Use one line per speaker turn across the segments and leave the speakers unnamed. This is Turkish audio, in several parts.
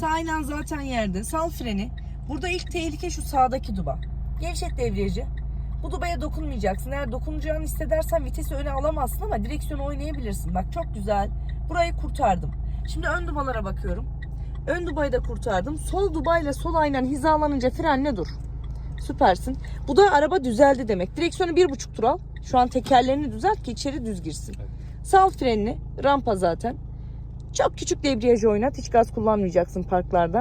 Sağ aynen zaten yerde. Sal freni. Burada ilk tehlike şu sağdaki duba. Gevşet devriyajı. Bu dubaya dokunmayacaksın. Eğer dokunacağını hissedersen vitesi öne alamazsın ama direksiyonu oynayabilirsin. Bak çok güzel. Burayı kurtardım. Şimdi ön dubalara bakıyorum. Ön dubayı da kurtardım. Sol dubayla sol aynen hizalanınca frenle dur. Süpersin. Bu da araba düzeldi demek. Direksiyonu bir buçuk tur al. Şu an tekerlerini düzelt ki içeri düz girsin. Sal frenini. Rampa zaten. Çok küçük debriyajı oynat. Hiç gaz kullanmayacaksın parklarda.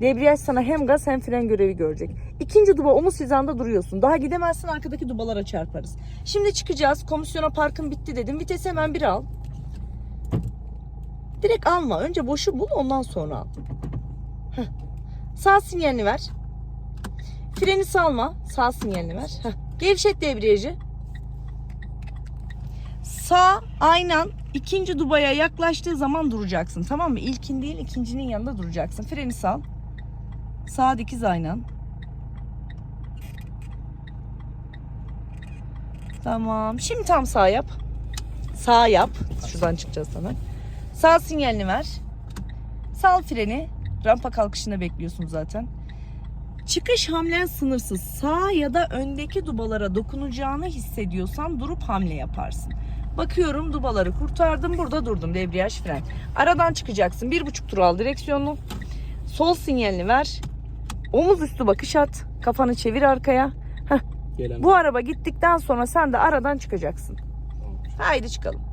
Debriyaj sana hem gaz hem fren görevi görecek. İkinci duba omuz hizanda duruyorsun. Daha gidemezsin arkadaki dubalara çarparız. Şimdi çıkacağız. Komisyona parkın bitti dedim. Vitesi hemen bir al. Direkt alma. Önce boşu bul ondan sonra al. Sağ sinyalini ver. Freni salma. Sağ sinyalini ver. Heh. Gevşet debriyajı. Sağ aynen ikinci dubaya yaklaştığı zaman duracaksın. Tamam mı? İlkin değil ikincinin yanında duracaksın. Freni sal. Sağ dikiz aynen. Tamam. Şimdi tam sağ yap. Sağ yap. Şuradan çıkacağız sana. Sağ sinyalini ver. Sal freni. Rampa kalkışında bekliyorsun zaten. Çıkış hamlen sınırsız. Sağ ya da öndeki dubalara dokunacağını hissediyorsan durup hamle yaparsın. Bakıyorum dubaları kurtardım. Burada durdum. Debriyaj fren. Aradan çıkacaksın. Bir buçuk tur al direksiyonu. Sol sinyalini ver. Omuz üstü bakış at. Kafanı çevir arkaya.
Gelen
Bu araba gittikten sonra sen de aradan çıkacaksın. Haydi çıkalım.